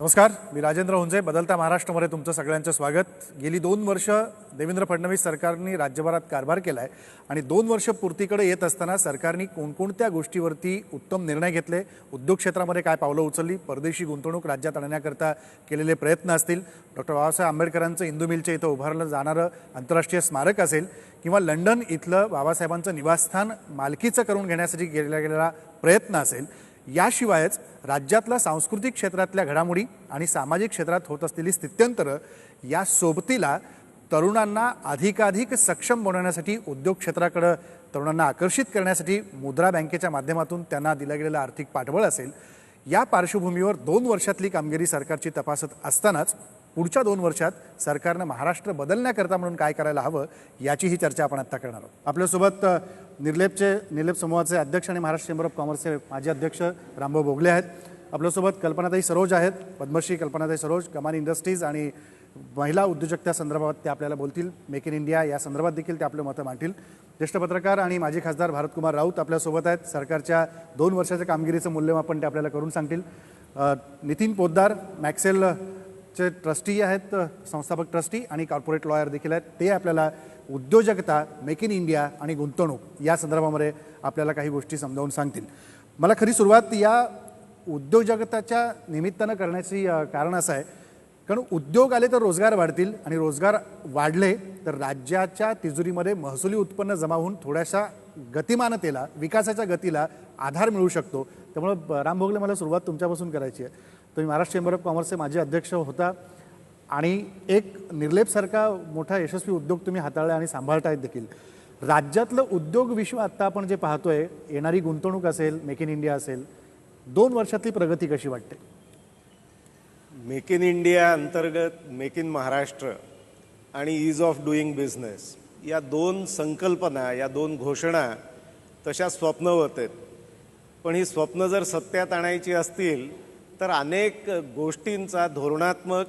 नमस्कार मी राजेंद्र हुंजे बदलत्या महाराष्ट्रामध्ये तुमचं सगळ्यांचं स्वागत. गेली दोन वर्ष देवेंद्र फडणवीस सरकारने राज्यभरात कारभार केला आहे आणि दोन वर्ष पूर्तीकडे येत असताना सरकारने कोणकोणत्या गोष्टीवरती उत्तम निर्णय घेतले? उद्योग क्षेत्रामध्ये काय पावलं उचलली? परदेशी गुंतवणूक राज्यात आणण्याकरता केलेले प्रयत्न असतील? डॉक्टर बाबासाहेब आंबेडकरांचं इंदू मिलच्या इथं उभारलं जाणारं आंतरराष्ट्रीय स्मारक असेल किंवा लंडन इथलं बाबासाहेबांचं निवासस्थान मालकीचं करून घेण्यासाठी केला गेलेला प्रयत्न असेल याशिवायच राज्यातल्या सांस्कृतिक क्षेत्रातल्या घडामोडी आणि सामाजिक क्षेत्रात होत असलेली स्थित्यंतरं या सोबतीला तरुणांना अधिकाधिक सक्षम बनवण्यासाठी उद्योग क्षेत्राकडं तरुणांना आकर्षित करण्यासाठी मुद्रा बँकेच्या माध्यमातून त्यांना दिलं गेलेलं आर्थिक पाठबळ असेल या पार्श्वभूमीवर दोन वर्षातली कामगिरी सरकारची तपासत असतानाच पुढच्या दोन वर्षात सरकारनं महाराष्ट्र बदलण्याकरता म्हणून काय करायला हवं याचीही चर्चा आपण आत्ता करणार आहोत. आपल्यासोबत निर्लेपचे निर्लेप समूहाचे अध्यक्ष आणि महाराष्ट्र चेंबर ऑफ कॉमर्सचे माजी अध्यक्ष रामभाऊ भोगले आहेत. आपल्यासोबत कल्पनाताई सरोज आहेत पद्मश्री कल्पनाताई सरोज कमान इंडस्ट्रीज आणि महिला उद्योजकता संदर्भात ते आपल्याला बोलतील. मेक इन इंडिया या संदर्भात देखील ते आपलं मतं मांडतील. ज्येष्ठ पत्रकार आणि माजी खासदार भारतकुमार राऊत आपल्यासोबत आहेत. सरकारच्या दोन वर्षाच्या कामगिरीचं मूल्यमापन ते आपल्याला करून सांगतील. नितीन पोद्दार मॅक्सेल चे ट्रस्टी आहेत संस्थापक ट्रस्टी आणि कॉर्पोरेट लॉयर देखील आहेत. ते आपल्याला उद्योजकता मेक इन इंडिया आणि गुंतवणूक या संदर्भामध्ये आपल्याला काही गोष्टी समजावून सांगतील. मला खरी सुरुवात या उद्योजकताच्या निमित्तानं करण्याची कारण असं आहे. कारण उद्योग आले तर रोजगार वाढतील आणि रोजगार वाढले तर राज्याच्या तिजोरीमध्ये महसुली उत्पन्न जमा होऊन थोड्याशा गतिमानतेला विकासाच्या गतीला आधार मिळू शकतो. त्यामुळं ब- मला सुरुवात तुमच्यापासून करायची आहे. तुम्ही महाराष्ट्र चेंबर ऑफ कॉमर्सचे माजी अध्यक्ष होता आणि एक निर्लेपसारखा मोठा यशस्वी उद्योग तुम्ही हाताळला आणि सांभाळतायत देखील. राज्यातलं उद्योग विश्व आत्ता आपण जे पाहतोय येणारी गुंतवणूक असेल मेक इन इंडिया असेल दोन वर्षातली प्रगती कशी वाटते? मेक इन इंडिया अंतर्गत मेक इन महाराष्ट्र आणि ईज ऑफ डुईंग बिझनेस या दोन संकल्पना या दोन घोषणा तशा स्वप्नवत आहेत. पण ही स्वप्न जर सत्यात आणायची असतील तर अनेक गोष्टींचा धोरणात्मक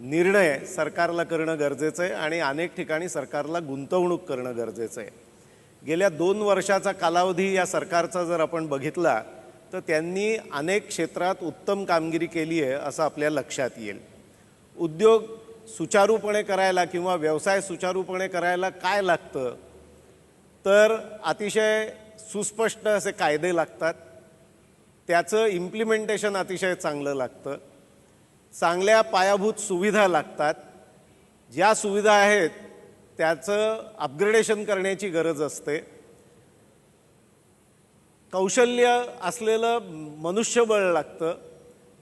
निर्णय सरकारला करणं गरजेचं आहे आणि अनेक ठिकाणी सरकारला गुंतवणूक करणं गरजेचं आहे. गेल्या दोन वर्षाचा कालावधी या सरकारचा जर आपण बघितला तर त्यांनी अनेक क्षेत्रात उत्तम कामगिरी केली आहे असं आपल्या लक्षात येईल. उद्योग सुचारूपणे करायला किंवा व्यवसाय सुचारूपणे करायला काय लागतं? तर अतिशय सुस्पष्ट असे कायदे लागतात. त्याचं इम्प्लिमेंटेशन अतिशय चांगलं लागतं. चांगल्या पायाभूत सुविधा लागतात. ज्या सुविधा आहेत त्याचं अपग्रेडेशन करण्याची गरज असते. कौशल्य असलेलं मनुष्यबळ लागतं.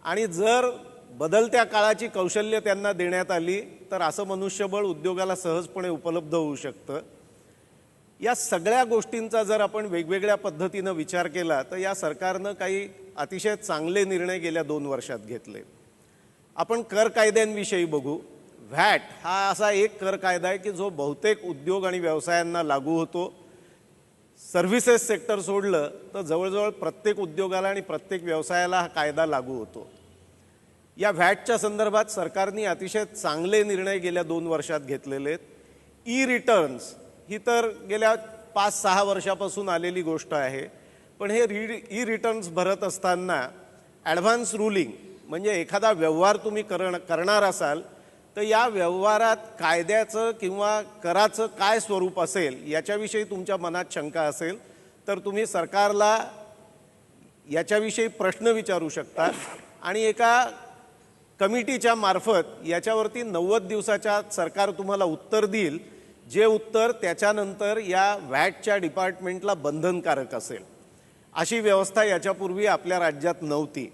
आणि जर बदलत्या काळाची कौशल्य त्यांना देण्यात आली तर असं मनुष्यबळ उद्योगाला सहजपणे उपलब्ध होऊ शकतं. या सगळ्या गोष्टींचा जर आपण वेगवेगळ्या पद्धतीनं विचार केला तर या सरकारनं काही अतिशय चांगले निर्णय गेल्या दोन वर्षात घेतले. आपण कर कायद्यांविषयी बघू. व्हॅट हा असा एक कर कायदा आहे की जो बहुतेक उद्योग आणि व्यवसायांना लागू होतो. सर्व्हिसेस सेक्टर सोडलं तर जवळजवळ प्रत्येक उद्योगाला आणि प्रत्येक व्यवसायाला हा कायदा लागू होतो. या व्हॅटच्या संदर्भात सरकारने अतिशय चांगले निर्णय गेल्या दोन वर्षात घेतलेले आहेत. ई रिटर्न्स ही तर गेल्या पाच सहा वर्षापासून आलेली गोष्ट आहे. पण हे री ई रिटर्न्स भरत असताना ॲडव्हान्स रुलिंग म्हणजे एखादा व्यवहार तुम्ही करण करणार असाल तर या व्यवहारात कायद्याचं किंवा कराचं काय स्वरूप असेल याच्याविषयी तुमच्या मनात शंका असेल तर तुम्ही सरकारला याच्याविषयी प्रश्न विचारू शकता. आणि एका कमिटीच्या मार्फत याच्यावरती नव्वद दिवसाच्या सरकार तुम्हाला उत्तर देईल. जे उत्तर त्याच्यानंतर या व्हॅटच्या डिपार्टमेंटला बंधनकारक असेल. अशी व्यवस्था याच्यापूर्वी आपल्या राज्यात नव्हती.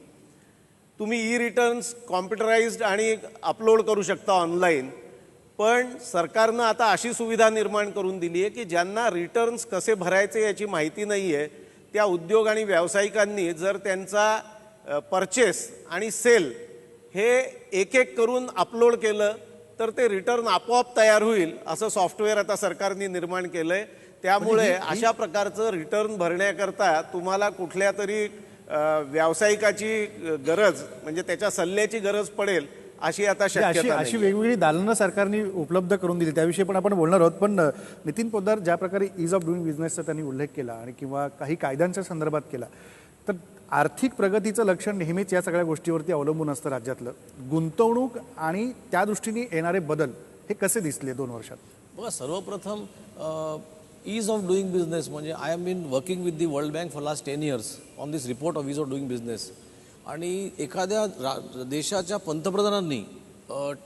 तुम्ही ई रिटर्न्स कॉम्प्युटराइज्ड आणि अपलोड करू शकता ऑनलाईन पण सरकारनं आता अशी सुविधा निर्माण करून दिली आहे की ज्यांना रिटर्न्स कसे भरायचे याची माहिती नाही आहे त्या उद्योग आणि व्यावसायिकांनी जर त्यांचा परचेस आणि सेल हे एक एक करून अपलोड केलं तर ते रिटर्न आपोआप तयार होईल असं सॉफ्टवेअर आता सरकारने निर्माण केलं आहे त्यामुळे अशा प्रकारचं रिटर्न भरण्याकरता तुम्हाला कुठल्या तरी व्यावसायिकाची गरज म्हणजे त्याच्या सल्ल्याची गरज पडेल अशी आता म्हणजे शक्यता अशी. वेगवेगळी दालनं सरकारने उपलब्ध करून दिली. त्याविषयी पण आपण बोलणार आहोत. पण नितीन पोद्दार ज्या प्रकारे ईज ऑफ डुईंग बिझनेसचा त्यांनी उल्लेख केला आणि किंवा काही कायद्यांच्या संदर्भात केला तर आर्थिक प्रगतीचं लक्षण नेहमीच या सगळ्या गोष्टीवरती अवलंबून असतं राज्यातलं. गुंतवणूक आणि त्या दृष्टीने येणारे बदल हे कसे दिसले दोन वर्षात? बघा सर्वप्रथम ईज ऑफ डुईंग बिझनेस म्हणजे I am been working with the world bank for last ten years on this report of ease of doing business आणि एखाद्या रा देशाच्या पंतप्रधानांनी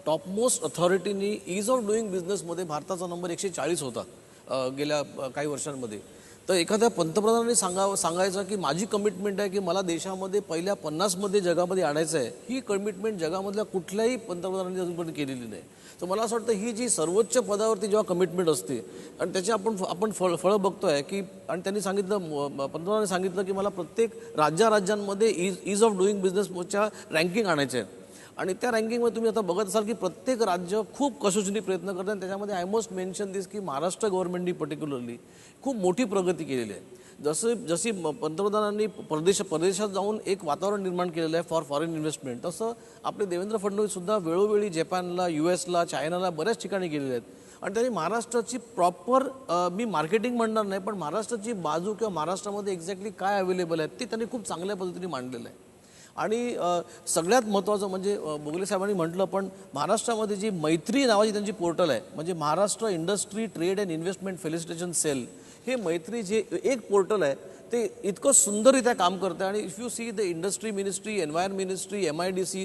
टॉपमोस्ट अथॉरिटीनी ईज ऑफ डुईंग बिझनेसमध्ये भारताचा नंबर एकशे चाळीस होता गेल्या काही वर्षांमध्ये. तर एखाद्या पंतप्रधानांनी सांगावं सांगायचं की माझी कमिटमेंट आहे की मला देशामध्ये पहिल्या पन्नासमध्ये जगामध्ये आणायचं आहे. ही कमिटमेंट जगामधल्या कुठल्याही पंतप्रधानांनी अजूनपर्यंत केलेली नाही. तर मला असं वाटतं ही जी सर्वोच्च पदावरती जेव्हा कमिटमेंट असते आणि त्याची आपण आपण फळ फळं बघतो आहे की आणि त्यांनी सांगितलं म- पंतप्रधानांनी सांगितलं की मला प्रत्येक राज्या राज्यांमध्ये इज इज ऑफ डुईंग बिझनेसच्या रँकिंग आणायचं आहेत. आणि त्या रँकिंगमध्ये तुम्ही आता बघत असाल की प्रत्येक राज्य खूप कसोशीने प्रयत्न करतात आणि त्याच्यामध्ये आय मोस्ट मेन्शन दिस की महाराष्ट्र गव्हर्नमेंटनी पर्टिक्युलरली खूप मोठी प्रगती केलेली आहे. जसं जशी पंतप्रधानांनी परदेश परदेशात जाऊन एक वातावरण निर्माण केलेलं आहे फॉर फॉरेन इन्व्हेस्टमेंट तसं आपले देवेंद्र फडणवीससुद्धा वेळोवेळी जपानला यू एसला चायनाला बऱ्याच ठिकाणी गेलेले आहेत. आणि त्यांनी महाराष्ट्राची प्रॉपर मी मार्केटिंग म्हणणार नाही पण महाराष्ट्राची बाजू किंवा महाराष्ट्रामध्ये एक्झॅक्टली काय अवेलेबल आहे ते त्यांनी खूप चांगल्या पद्धतीने मांडलेलं आहे. आणि सगळ्यात महत्त्वाचं म्हणजे बोगले साहेबांनी म्हटलं पण महाराष्ट्रामध्ये जी मैत्री नावाची त्यांची पोर्टल आहे म्हणजे Maharashtra industry trade and investment facilitation cell हे मैत्री जे एक पोर्टल आहे ते इतकं सुंदररित्या काम करतं आणि if you see the industry ministry environ ministry M I D C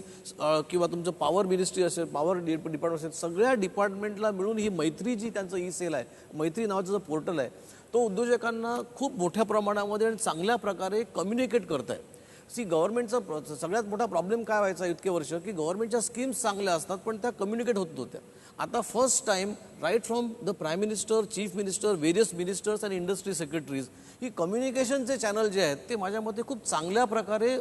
किंवा तुमचं पॉवर मिनिस्ट्री असेल पॉवर डिपार्टमेंट असेल सगळ्या डिपार्टमेंटला मिळून ही मैत्री जी त्यांचं ई सेल आहे मैत्री नावाचं जो पोर्टल आहे तो उद्योजकांना खूप मोठ्या प्रमाणामध्ये आणि चांगल्या प्रकारे कम्युनिकेट करत आहे सी गव्हर्नमेंटचा सगळ्यात मोठा प्रॉब्लेम काय व्हायचा इतके वर्ष? की गव्हर्नमेंटच्या स्कीम्स चांगल्या असतात पण त्या कम्युनिकेट होत होत्या आता first time right from the prime minister chief minister various ministers and industry secretaries ही कम्युनिकेशनचे चॅनल जे आहेत ते माझ्या मते खूप चांगल्या प्रकारे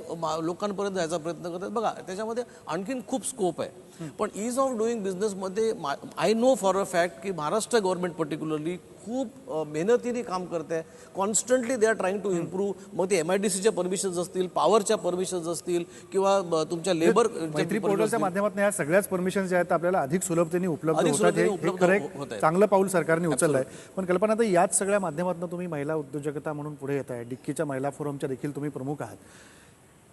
लोकांपर्यंत जायचा प्रयत्न करतात. बघा त्याच्यामध्ये आणखीन खूप स्कोप आहे. पण ईज ऑफ डुईंग बिझनेसमध्ये I know for a fact की महाराष्ट्र गव्हर्नमेंट पर्टिक्युलरली खूप मेहनतीने काम करते. आहे constantly they are trying to improve मग ते एम आय डी सीच्या परमिशन्स असतील पॉवरच्या परमिशन्स असतील किंवा तुमच्या लेबर मैत्री पोर्टलच्या माध्यमातून या सगळ्याच परमिशन ज्या आहेत आपल्याला अधिक सुलभतेने उपलब्ध हे. चांगलं पाऊल सरकारने उचललं आहे पण कल्पना तर याच सगळ्या माध्यमातून तुम्ही महिला उद्योजकता म्हणून पुढे येत आहे. डिक्कीच्या महिला फोरमच्या देखील तुम्ही प्रमुख आहात.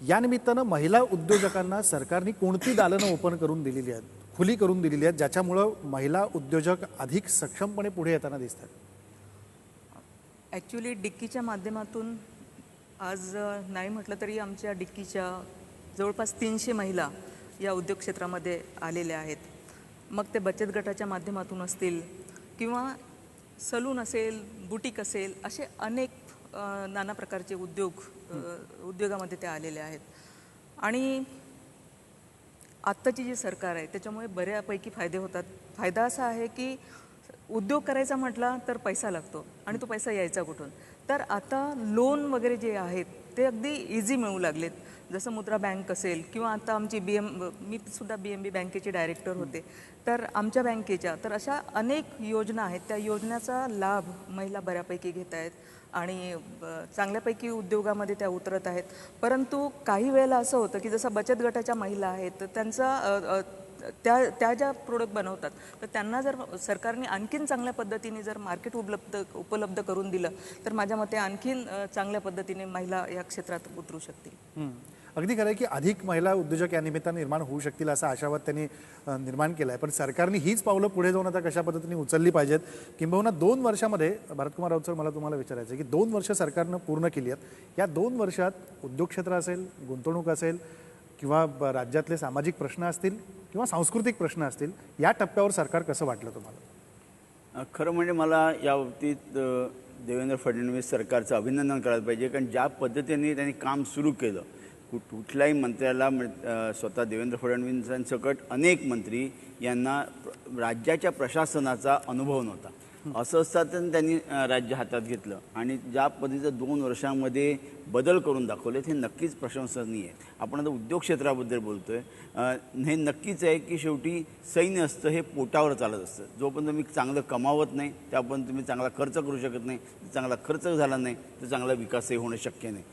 या निमित्तानं महिला उद्योजकांना सरकारने कोणती दालनं ओपन करून दिलेली आहेत खुली करून दिलेली आहेत ज्याच्यामुळं महिला उद्योजक अधिक सक्षमपणे पुढे येताना दिसतात? ॲक्च्युली डिक्कीच्या माध्यमातून आज नाही म्हटलं तरी आमच्या डिक्कीच्या जवळपास तीनशे महिला या उद्योग क्षेत्रामध्ये आलेल्या आहेत. मग ते बचत गटाच्या माध्यमातून असतील किंवा सलून असेल बुटीक असेल असे अनेक नाना प्रकारचे उद्योग उद्योगामध्ये ते आलेले आहेत. आणि आत्ताची जी सरकार आहे त्याच्यामुळे बऱ्यापैकी फायदे होतात. फायदा असा आहे की उद्योग करायचा म्हटला तर पैसा लागतो आणि तो पैसा यायचा कुठून? तर आता लोन वगैरे जे आहेत ते अगदी इझी मिळू लागलेत. जसं मुद्रा बँक असेल किंवा आता आमची बी एम मी सुद्धा बी एम बी बँकेचे डायरेक्टर होते. तर आमच्या बँकेच्या तर अशा अनेक योजना आहेत. त्या योजनेचा लाभ महिला बऱ्यापैकी घेत आहेत आणि चांगल्यापैकी उद्योगामध्ये त्या उतरत आहेत. परंतु काही वेळेला असं होतं की जसं बचत गटाच्या महिला आहेत तर त्यांचा त्या त्या ज्या प्रोडक्ट बनवतात तर त्यांना जर सरकारने आणखीन चांगल्या पद्धतीने जर मार्केट उपलब्ध उपलब्ध करून दिलं तर माझ्या मते आणखीन चांगल्या पद्धतीने महिला या क्षेत्रात उतरू शकतील. अगदी खरं आहे की अधिक महिला उद्योजक या निमित्तानं निर्माण होऊ शकतील असा आशावाद त्यांनी निर्माण केला आहे पण सरकारने हीच पावलं पुढे जाऊन आता कशा पद्धतीने उचलली पाहिजेत किंबहुना दोन वर्षामध्ये भारतकुमार राऊत सर मला तुम्हाला विचारायचं आहे की दोन वर्ष सरकारनं पूर्ण केली आहेत. या दोन वर्षात उद्योग क्षेत्र असेल गुंतवणूक असेल किंवा राज्यातले सामाजिक प्रश्न असतील किंवा सांस्कृतिक प्रश्न असतील या टप्प्यावर सरकार कसं वाटलं तुम्हाला? खरं म्हणजे मला या बाबतीत देवेंद्र फडणवीस सरकारचं अभिनंदन करायला पाहिजे. कारण ज्या पद्धतीने त्यांनी काम सुरू केलं कुठल्याही मंत्र्याला स्वतः देवेंद्र फडणवीसांसकट अनेक मंत्री यांना राज्याच्या प्रशासनाचा अनुभव नव्हता. असं असताना त्यांनी राज्य हातात घेतलं. आणि ज्या पद्धतीचं दोन वर्षांमध्ये बदल करून दाखवले हे नक्कीच प्रशंसनीय. आहे आपण आता उद्योग क्षेत्राबद्दल बोलतोय. अ, हे नक्कीच आहे की शेवटी सैन्य असतं हे पोटावर चालत असतं. जोपर्यंत तुम्ही चांगलं कमावत नाही त्यापर्यंत तुम्ही चांगला खर्च करू शकत नाही. चांगला खर्च झाला नाही तर चांगला विकासही होणं शक्य नाही.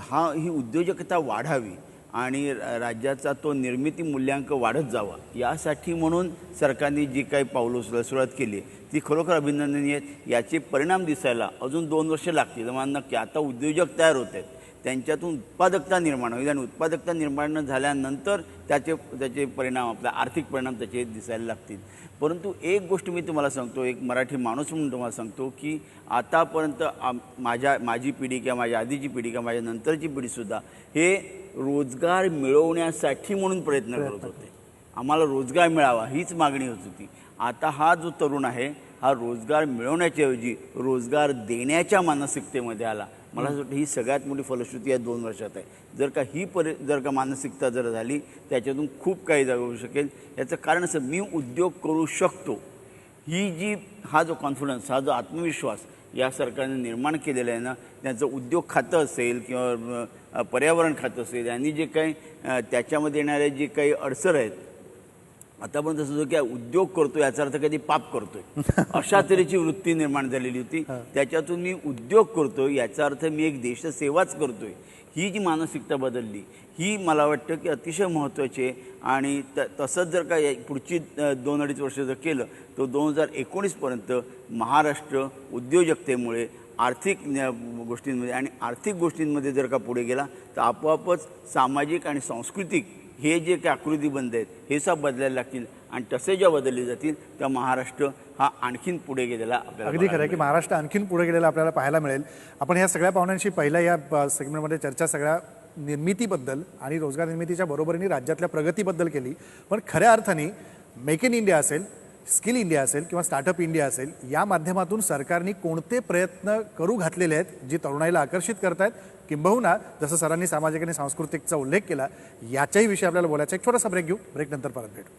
हा ही उद्योजकता वाढावी आणि राज्याचा तो निर्मिती मूल्यांक वाढत जावा. यासाठी म्हणून सरकारने जी काही पावलं उचलायला सुरुवात केली ती खरोखर अभिनंदनीय आहेत. याचे परिणाम दिसायला अजून दोन वर्ष लागतील. मला नक्की आता उद्योजक तयार होत आहेत. त्यांच्यातून उत्पादकता निर्माण होईल. आणि उत्पादकता निर्माण झाल्यानंतर त्याचे त्याचे परिणाम आपल्या आर्थिक परिणाम त्याचे दिसायला लागतील. परंतु एक गोष्ट मी तुम्हाला सांगतो एक मराठी माणूस म्हणून तुम्हाला सांगतो की आतापर्यंत आम- माझ्या माझी पिढी किंवा माझ्या आधीची पिढी किंवा माझ्या नंतरची पिढीसुद्धा हे रोजगार मिळवण्यासाठी म्हणून प्रयत्न करत होते. आम्हाला रोजगार मिळावा हीच मागणी होत होती. आता हा जो तरुण आहे हा रोजगार मिळवण्याच्या ऐवजी रोजगार देण्याच्या मानसिकतेमध्ये आला. मला असं वाटतं ही सगळ्यात मोठी फलश्रुती या दोन वर्षात आहे. जर का ही परि जर का मानसिकता जर झाली त्याच्यातून खूप काही जागा होऊ शकेल. याचं कारण असं मी उद्योग करू शकतो. ही जी हा जो कॉन्फिडन्स हा जो आत्मविश्वास या सरकारने निर्माण केलेला आहे ना त्यांचं उद्योग खातं असेल किंवा पर्यावरण खातं असेल यांनी जे काही त्याच्यामध्ये येणारे जे काही अडसर आहेत आतापर्यंत असं होतं की उद्योग करतो याचा अर्थ कधी पाप करतोय. अशा तऱ्हेची वृत्ती निर्माण झालेली होती. त्याच्यातून मी उद्योग करतोय याचा अर्थ मी एक देशसेवाच करतोय. ही जी मानसिकता बदलली ही मला वाटतं की अतिशय महत्त्वाची आहे. आणि त तसंच जर का पुढची दोन अडीच वर्ष जर केलं तर दोन हजार एकोणीसपर्यंत महाराष्ट्र उद्योजकतेमुळे आर्थिक न्या- गोष्टींमध्ये आणि आर्थिक गोष्टींमध्ये जर का पुढे गेला तर आपोआपच सामाजिक आणि सांस्कृतिक हे जे काही आकृतीबंध आहेत हे सब बदलायला लागतील आणि तसे जेव्हा बदलले जातील तेव्हा महाराष्ट्र हा आणखीन पुढे गेलेला आपल्याला अगदी खरं आहे की महाराष्ट्र आणखीन पुढे गेलेला आपल्याला पाहायला मिळेल. आपण ह्या सगळ्या पाहुण्यांशी पहिल्या या सेगमेंटमध्ये चर्चा सगळ्या निर्मितीबद्दल आणि रोजगार निर्मितीच्या बरोबरीने राज्यातल्या प्रगतीबद्दल केली. पण खऱ्या अर्थाने मेक इन इंडिया असेल स्किल इंडिया असेल किंवा स्टार्टअप इंडिया असेल या माध्यमातून सरकारने कोणते प्रयत्न करू घातलेले आहेत जी तरुणाईला आकर्षित करतायत किंबहुना जसं सरांनी सामाजिक आणि सांस्कृतिकचा उल्लेख केला याच्याही विषयी आपल्याला बोलायचा एक छोटासा ब्रेक घेऊ. ब्रेक नंतर परत भेटू.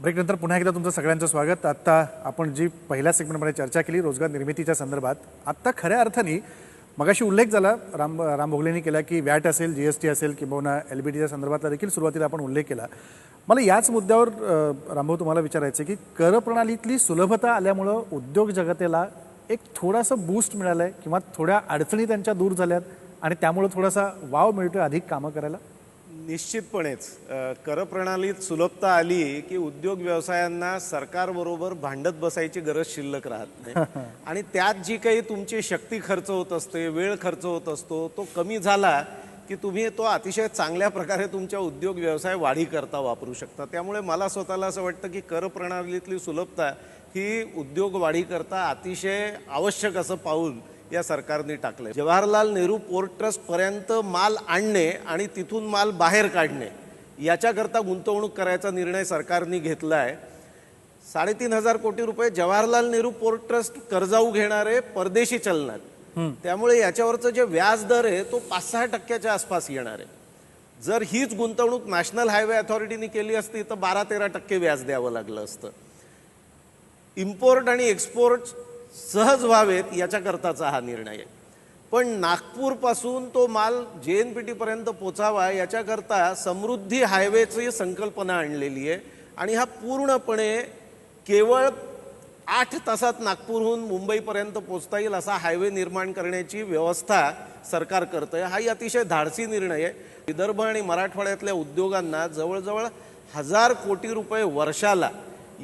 ब्रेकनंतर पुन्हा एकदा तुमचं सगळ्यांचं स्वागत. आत्ता आपण जी पहिल्या सेगमेंटमध्ये चर्चा केली रोजगार निर्मितीच्या संदर्भात आत्ता खऱ्या अर्थाने मगाशी उल्लेख झाला राम राम भोगलेंनी केला की वॅट असेल जी एस टी असेल किंवा एल बी टीच्या संदर्भातला देखील सुरुवातीला आपण उल्लेख केला. मला याच मुद्द्यावर रामभाऊ तुम्हाला विचारायचं की कर प्रणालीतली सुलभता आल्यामुळं उद्योग जगतेला एक थोडासा बूस्ट मिळालं आहे किंवा थोड्या अडचणी त्यांच्या दूर झाल्यात आणि त्यामुळं थोडासा वाव मिळतोय अधिक कामं करायला? निश्चितपणेच करप्रणालीत सुलभता आली की उद्योग व्यवसायांना सरकारबरोबर भांडत बसायची गरज शिल्लक राहत नाही. आणि त्यात जी काही तुमची शक्ती खर्च होत असते वेळ खर्च होत असतो तो कमी झाला की तुम्ही तो अतिशय चांगल्या प्रकारे तुमच्या उद्योग व्यवसाय वाढीकरता वापरू शकता. त्यामुळे मला स्वतःला असं वाटतं की कर प्रणालीतली सुलभता ही उद्योग वाढीकरता अतिशय आवश्यक असं पाऊल या सरकारने टाकलंय. जवाहरलाल नेहरू पोर्ट ट्रस्ट पर्यंत माल आणणे आणि तिथून माल बाहेर काढणे याच्याकरता गुंतवणूक करायचा निर्णय सरकारने घेतला आहे साडेतीन हजार कोटी रुपये जवाहरलाल नेहरू पोर्ट ट्रस्ट कर्जाऊ घेणारे परदेशी चलनात. त्यामुळे याच्यावरचं जे व्याज दर आहे तो पाच सहा टक्क्याच्या आसपास येणार आहे. जर हीच गुंतवणूक नॅशनल हायवे अथॉरिटीने केली असती तर बारा तेरा टक्के व्याज द्यावं लागलं असतं. इम्पोर्ट आणि एक्सपोर्ट सहज व्हावेत याच्याकरताचा हा निर्णय आहे. पण नागपूरपासून तो माल जे एन पी टीपर्यंत पोचावा याच्याकरता समृद्धी हायवेची संकल्पना आणलेली आहे आणि हा पूर्णपणे केवळ आठ तासात नागपूरहून मुंबईपर्यंत पोचता येईल असा हायवे निर्माण करण्याची व्यवस्था सरकार करतंय. हाही अतिशय धाडसी निर्णय आहे. विदर्भ आणि मराठवाड्यातल्या उद्योगांना जवळजवळ हजार कोटी रुपये वर्षाला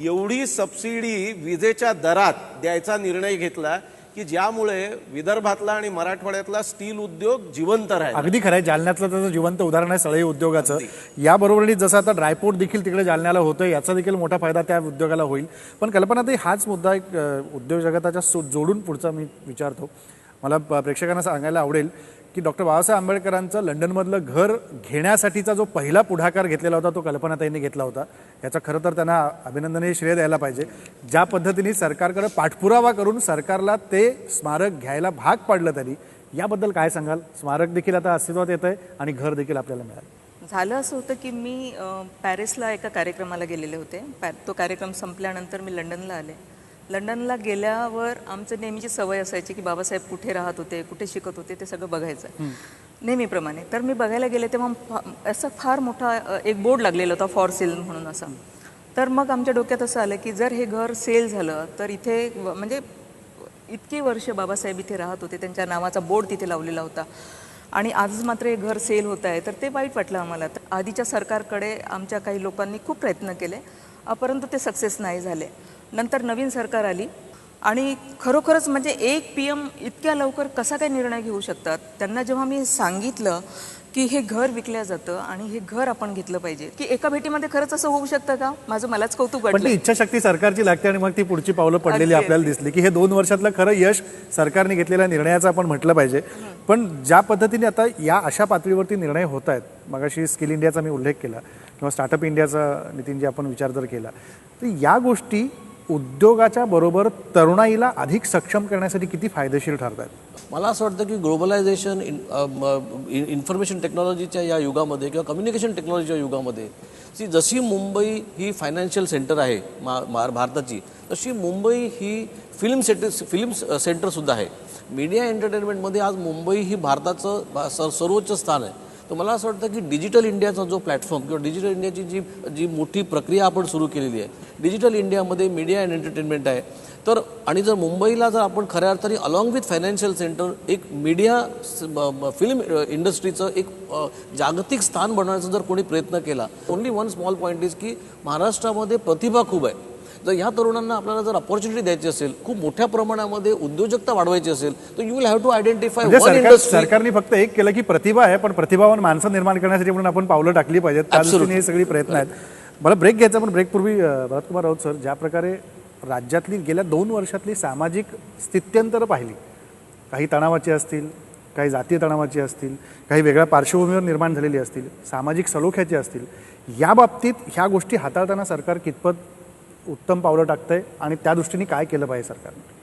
एवढी सबसिडी विजेच्या दरात द्यायचा निर्णय घेतला की ज्यामुळे विदर्भातला आणि मराठवाड्यातला स्टील उद्योग जिवंत राहील. अगदी खरं आहे. जालन्यातलं त्याचं जिवंत उदाहरण आहे सळई उद्योगाचं. याबरोबरच जसं आता ड्रायपोर्ट देखील तिकडे जालन्याला होतं याचा देखील मोठा फायदा त्या उद्योगाला होईल. पण कल्पनाताई हाच मुद्दा एक उद्योग जगताच्या जोडून पुढचा मी विचारतो. मला प्रेक्षकांना सांगायला आवडेल की डॉक्टर बाबासाहेब आंबेडकरांचं लंडनमधलं घर घेण्यासाठीचा जो पहिला पुढाकार घेतलेला होता तो कल्पनाताईंनी घेतला होता. याचा खरं तर त्यांना अभिनंदनही श्रेय द्यायला पाहिजे. ज्या पद्धतीने सरकारकडे पाठपुरावा करून सरकारला ते स्मारक घ्यायला भाग पाडलं त्यांनी याबद्दल काय सांगाल? स्मारक देखील आता अस्तित्वात येत आहे आणि घर देखील आपल्याला मिळालं. झालं असं होतं की मी पॅरिसला एका कार्यक्रमाला गेलेले होते. पॅ तो कार्यक्रम संपल्यानंतर मी लंडनला आले. लंडनला गेल्यावर आमचं नेहमीची सवय असायची की बाबासाहेब कुठे राहत होते कुठे शिकत होते ते सगळं बघायचं. नेहमीप्रमाणे. तर मी बघायला गेले तेव्हा असा फार मोठा एक बोर्ड लागलेला होता फॉर सेल म्हणून असा. तर मग आमच्या डोक्यात असं आलं की जर हे घर सेल झालं तर इथे म्हणजे इतकी वर्ष बाबासाहेब इथे राहत होते त्यांच्या नावाचा बोर्ड तिथे लावलेला होता. आणि आज मात्र हे घर सेल होत आहे तर ते वाईट वाटलं आम्हाला. तर आधीच्या सरकारकडे आमच्या काही लोकांनी खूप प्रयत्न केले परंतु ते सक्सेस नाही झाले. नंतर नवीन सरकार आली. आणि खरोखरच म्हणजे एक पी एम इतक्या लवकर कसा काय निर्णय घेऊ शकतात? त्यांना जेव्हा मी सांगितलं की हे घर विकलं जातं आणि हे घर आपण घेतलं पाहिजे की एका भेटीमध्ये खरंच असं होऊ शकतं का? माझं मलाच कौतुक वाटलं. इच्छाशक्ती सरकारची लागते आणि मग ती पुढची पावलं पडलेली आपल्याला दिसली की हे दोन वर्षातलं खरं यश सरकारने घेतलेल्या निर्णयाचं आपण म्हटलं पाहिजे. पण ज्या पद्धतीने आता या अशा पातळीवरती निर्णय होत आहेत मगाशी स्किल इंडियाचा मी उल्लेख केला किंवा स्टार्टअप इंडियाचा नितीनजी आपण विचार जर केला तर या गोष्टी उद्योगाच्या बरोबर तरुणाईला अधिक सक्षम करण्यासाठी किती फायदेशीर ठरत आहेत मला असं वाटतं की ग्लोबलायझेशन इन इन्फॉर्मेशन टेक्नॉलॉजीच्या या युगामध्ये किंवा कम्युनिकेशन टेक्नॉलॉजीच्या युगामध्ये सी जशी मुंबई ही फायनान्शियल सेंटर आहे मा भारताची तशी मुंबई ही फिल्म सेंटर फिल्म सेंटरसुद्धा आहे. मीडिया एंटरटेनमेंटमध्ये आज मुंबई ही भारताचं सर्वोच्च स्थान आहे. तर मला असं वाटतं की डिजिटल इंडियाचा जो प्लॅटफॉर्म किंवा डिजिटल इंडियाची जी जी मोठी प्रक्रिया आपण सुरू केलेली आहे डिजिटल इंडियामध्ये मीडिया अँड एंटरटेनमेंट आहे. तर आणि जर मुंबईला जर आपण खऱ्या अर्थाने अलॉंग विथ फायनान्शियल सेंटर एक मीडिया फिल्म इंडस्ट्रीचं एक जागतिक स्थान बनवण्याचा जर कोणी प्रयत्न केला only one small point is की महाराष्ट्रामध्ये प्रतिभा खूप आहे. जर ह्या तरुणांना आपल्याला जर ऑपॉर्च्युनिटी द्यायची असेल खूप मोठ्या प्रमाणामध्ये उद्योजकता वाढवायची असेल तर you will have to identify सरकारने फक्त एक केलं की प्रतिभा आहे पण प्रतिभावान माणसं निर्माण करण्यासाठी म्हणून आपण पावलं टाकली पाहिजेत. हे सगळी प्रयत्न आहेत. मला ब्रेक घ्यायचा पण ब्रेकपूर्वी भरतकुमार राऊत सर ज्या प्रकारे राज्यातली गेल्या दोन वर्षातली सामाजिक स्थित्यंतरं पाहिली. काही तणावाची असतील काही जातीय तणावाची असतील काही वेगळ्या पार्श्वभूमीवर निर्माण झालेली असतील सामाजिक सलोख्याची असतील या बाबतीत ह्या गोष्टी हाताळताना सरकार कितपत उत्तम पावलं टाकतंय आणि त्या दृष्टीने काय केलं पाहिजे सरकारने?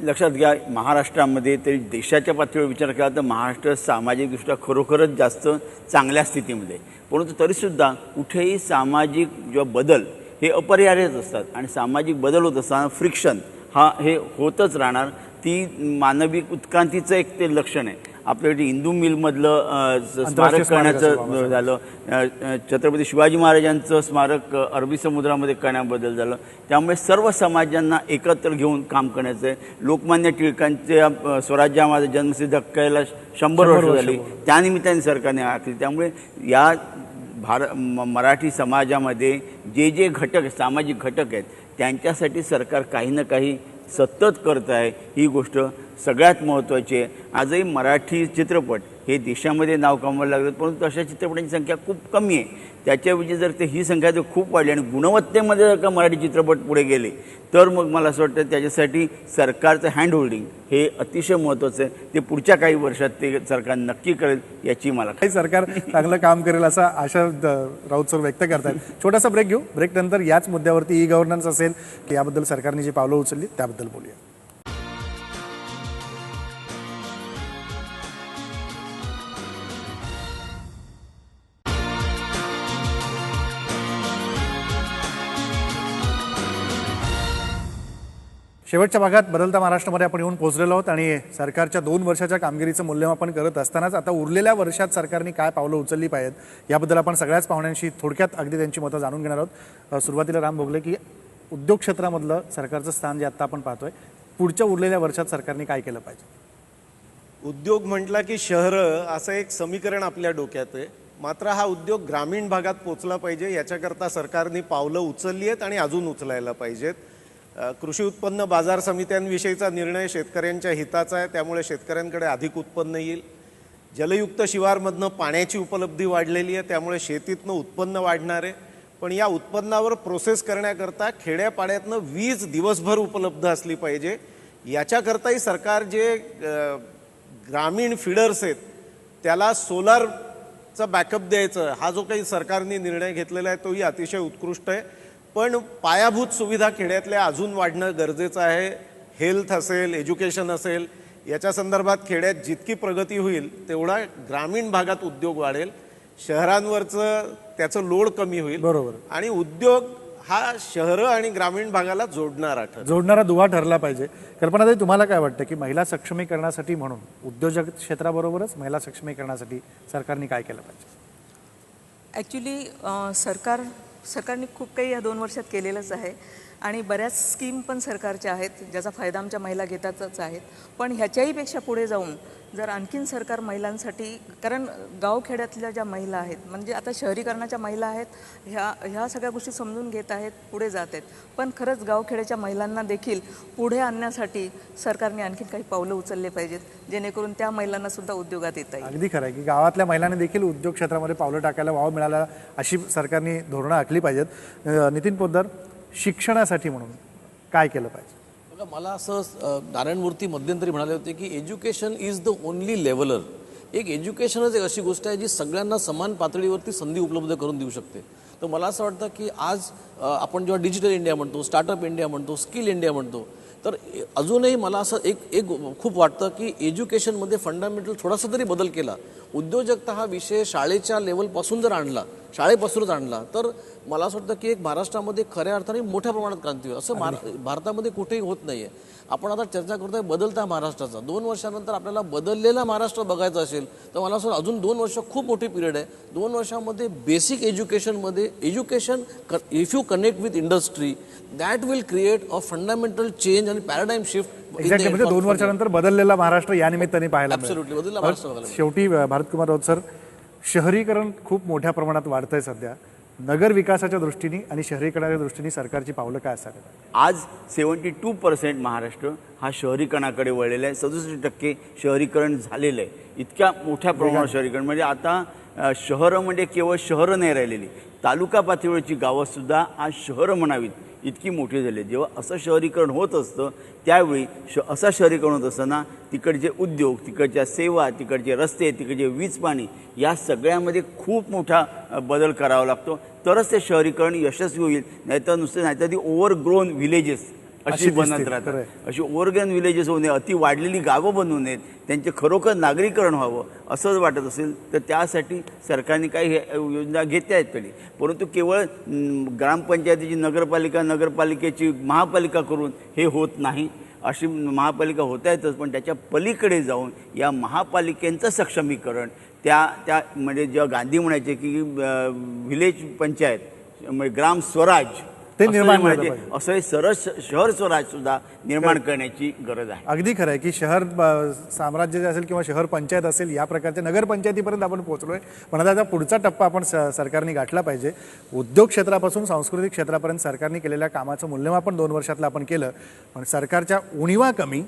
लक्षात घ्या महाराष्ट्रामध्ये तरी देशाच्या पातळीवर विचार केला तर महाराष्ट्र सामाजिकदृष्ट्या खरोखरच जास्त चांगल्या स्थितीमध्ये परंतु तरीसुद्धा कुठेही सामाजिक जेव्हा बदल हे अपरिहार्यच असतात आणि सामाजिक बदल होत असताना फ्रिक्शन हा हे होतच राहणार. ती मानवी उत्क्रांतीचं एक ते लक्षण आहे. आपल्याकडे हिंदू मिलमधलं स्मारक करण्याचं झालं. छत्रपती शिवाजी महाराजांचं स्मारक अरबी समुद्रामध्ये करण्याबद्दल झालं. त्यामुळे सर्व समाजांना एकत्र घेऊन काम करायचं आहे लोकमान्य टिळकांच्या स्वराज्यामध्ये जन्मसिद्ध हक्काला शंभर वर्ष झाली. त्यानिमित्ताने सरकारने आखली त्यामुळे या भार म- मराठी समाजामध्ये जे जे घटक सामाजिक घटक आहेत त्यांच्यासाठी सरकार काही ना काही सतत करत आहे ही गोष्ट सगळ्यात महत्त्वाचे आहे आजही मराठी चित्रपट हे देशामध्ये नाव कमवायला लागलं परंतु अशा चित्रपटांची संख्या खूप कमी आहे. त्याच्याऐवजी जर ते ही संख्या जर खूप वाढली आणि गुणवत्तेमध्ये जर का मराठी चित्रपट पुढे गेले तर मग मला असं वाटतं त्याच्यासाठी सरकारचं हँड होल्डिंग हे अतिशय महत्त्वाचं आहे. ते पुढच्या काही वर्षात ते सरकार नक्की करेल याची मला काही सरकार चांगलं काम करेल असा आशा राऊत सर व्यक्त करतात छोटासा ब्रेक घेऊ. ब्रेक नंतर याच मुद्द्यावरती ई गव्हर्नन्स असेल की याबद्दल सरकारने जी पावलं उचलली त्याबद्दल बोलूया. शेवटच्या भागात बदलता महाराष्ट्रामध्ये आपण येऊन पोहोचलेलो आहोत आणि सरकारच्या दोन वर्षाच्या कामगिरीचं मूल्यमापन करत असतानाच आता उरलेल्या वर्षात सरकारने काय पावलं उचलली पाहिजेत याबद्दल आपण सगळ्याच पाहुण्यांशी थोडक्यात अगदी त्यांची मतं जाणून घेणार आहोत. सुरुवातीला राम भोगले की उद्योग क्षेत्रामधलं सरकारचं स्थान जे आत्ता आपण पाहतोय पुढच्या उरलेल्या वर्षात सरकारने काय केलं पाहिजे? उद्योग म्हटला की शहरं असं एक समीकरण आपल्या डोक्यात आहे. मात्र हा उद्योग ग्रामीण भागात पोचला पाहिजे याच्याकरता सरकारने पावलं उचलली आहेत आणि अजून उचलायला पाहिजेत. कृषी उत्पन्न बाजार समित्यांविषयीचा निर्णय शेतकऱ्यांच्या हिताचा आहे. त्यामुळे शेतकऱ्यांकडे अधिक उत्पन्न येईल. जलयुक्त शिवारमधनं पाण्याची उपलब्धी वाढलेली आहे. त्यामुळे शेतीतनं उत्पन्न वाढणार आहे. पण या उत्पन्नावर प्रोसेस करण्याकरता खेड्यापाड्यातनं वीज दिवसभर उपलब्ध असली पाहिजे. याच्याकरताही सरकार जे ग्रामीण फिडर्स आहेत त्याला सोलारचा बॅकअप द्यायचं. हा जो काही सरकारने निर्णय घेतलेला आहे तोही अतिशय उत्कृष्ट आहे. पण पायाभूत सुविधा खेड्यातल्या अजून वाढणं गरजेचं आहे. हेल्थ असेल एज्युकेशन असेल याच्या संदर्भात खेड्यात जितकी प्रगती होईल तेवढा ग्रामीण भागात उद्योग वाढेल. शहरांवरचं त्याचं लोड कमी होईल. बरोबर. आणि उद्योग हा शहरं आणि ग्रामीण भागाला जोडणारा ठरेल जोडणारा दुवा ठरला पाहिजे. कल्पनाताई तुम्हाला काय वाटतं की महिला सक्षमीकरणासाठी म्हणून उद्योजक क्षेत्राबरोबरच महिला सक्षमीकरणासाठी सरकारने काय केलं पाहिजे? ॲक्च्युली सरकार सरकारने खूप काही या दोन वर्षात केलेलंच आहे. आणि बऱ्याच स्कीम पण सरकारच्या आहेत ज्याचा फायदा आमच्या महिला घेतातच आहेत. पण ह्याच्याहीपेक्षा पुढे जाऊन जर आणखीन सरकार महिलांसाठी कारण गावखेड्यातल्या ज्या महिला आहेत म्हणजे आता शहरीकरणाच्या महिला आहेत ह्या ह्या सगळ्या गोष्टी समजून घेत आहेत पुढे जात आहेत. पण खरंच गावखेड्याच्या महिलांना देखील पुढे आणण्यासाठी सरकारने आणखीन काही पावलं उचलले पाहिजेत जेणेकरून त्या महिलांना सुद्धा उद्योगात येत आहे अगदी खरं आहे की गावातल्या महिलांनी देखील उद्योग क्षेत्रामध्ये पावलं टाकायला वाव मिळाला अशी सरकारने धोरणं आखली पाहिजेत. नितीन पोद्दार शिक्षणासाठी म्हणून काय केलं पाहिजे? बघा मला असं नारायणमूर्ती नारायण मूर्ती मध्यंतरी म्हणाले होते की education is the only leveller. एक एज्युकेशनच एक अशी गोष्ट आहे जी सगळ्यांना समान पातळीवरती संधी उपलब्ध करून देऊ शकते. तर मला असं वाटतं की आज आपण जेव्हा डिजिटल इंडिया म्हणतो स्टार्टअप इंडिया म्हणतो स्किल इंडिया म्हणतो तर अजूनही मला असं एक एक खूप वाटतं की एज्युकेशनमध्ये फंडामेंटल थोडासा तरी बदल केला उद्योजकता हा विषय शाळेच्या लेवलपासून जर आणला शाळेपासूनच आणला. तर मला असं वाटतं की एक महाराष्ट्रामध्ये खऱ्या अर्थाने मोठ्या प्रमाणात क्रांती होईल. असं भारतामध्ये कुठेही होत नाहीये. आपण आता चर्चा करतोय बदलता महाराष्ट्राचा. दोन वर्षानंतर आपल्याला बदललेला महाराष्ट्र बघायचा असेल तर मला असं अजून दोन वर्ष खूप मोठी पिरियड आहे. दोन वर्षामध्ये बेसिक एज्युकेशनमध्ये education if you connect with industry that will create a fundamental change आणि पॅराडाईम शिफ्ट एक्झॅक्टली म्हणजे दोन वर्षानंतर बदललेला महाराष्ट्र या निमित्ताने पाहायला शेवटी भारतकुमार राऊत सर शहरीकरण खूप मोठ्या प्रमाणात वाढतंय सध्या. नगर विकासाच्या दृष्टीने आणि शहरीकरणाच्या दृष्टीने सरकारची पावलं काय असावीत आज सेवन्टी टू पर्सेंट महाराष्ट्र हा शहरीकरणाकडे वळलेला आहे. सदुसष्ट टक्के शहरीकरण झालेलं आहे. इतक्या मोठ्या प्रमाणात शहरीकरण. म्हणजे आता शहरं म्हणजे केवळ शहरं नाही राहिलेली. तालुका पातळीवरची गावंसुद्धा आज शहरं म्हणावीत इतकी मोठी झाली. जेव्हा असं शहरीकरण होत असतं त्यावेळी श असं शहरीकरण होत असताना तिकडचे उद्योग तिकडच्या सेवा तिकडचे रस्ते तिकडचे वीज पाणी या सगळ्यामध्ये खूप मोठा बदल करावा लागतो. तरच ते शहरीकरण यशस्वी होईल. नाहीतर नुसतं नाहीतर ती ओव्हर ग्रोन विलेजेस अशी बनत राहतात. अशी ओव्हरग्रोन विलेजेस होऊ नये अति वाढलेली गावं बनवू नयेत त्यांचे खरोखर नागरीकरण व्हावं असं वाटत असेल तर त्यासाठी सरकारने काही हे योजना घेतल्या आहेत तरी. परंतु केवळ ग्रामपंचायतीची नगरपालिका नगरपालिकेची महापालिका करून हे होत नाही. अशी महापालिका होता येतच पण त्याच्या पलीकडे जाऊन या महापालिकेचं सक्षमीकरण त्या त्या म्हणजे जेव्हा गांधी म्हणायचे की व्हिलेज पंचायत म्हणजे ग्राम स्वराज ते असं निर्माण झालं पाहिजे. असं हे सरस शहर स्वराज सुद्धा निर्माण करण्याची गरज आहे. अगदी खरं आहे की शहर ब- साम्राज्य जे असेल किंवा शहर पंचायत असेल या प्रकारच्या नगरपंचायतीपर्यंत आपण पोहोचलोय. पण आता आता पुढचा टप्पा आपण स- सरकारने गाठला पाहिजे. उद्योग क्षेत्रापासून सांस्कृतिक क्षेत्रापर्यंत सरकारने केलेल्या कामाचं मूल्यमापन दोन वर्षातलं आपण केलं. पण सरकारच्या उणीवा कमी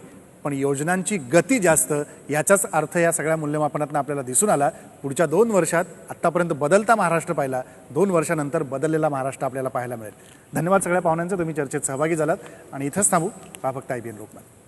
पण योजनांची गती जास्त याचाच अर्थ या सगळ्या मूल्यमापनातून आपल्याला दिसून आला. पुढच्या दोन वर्षात आत्तापर्यंत बदलता महाराष्ट्र पाहिला. दोन वर्षानंतर बदललेला महाराष्ट्र आपल्याला पाहायला मिळेल. धन्यवाद सगळ्या पाहुण्यांचं. तुम्ही चर्चेत सहभागी झालात. आणि इथंच थांबू. हा फक्त आय बी एन लोकमत.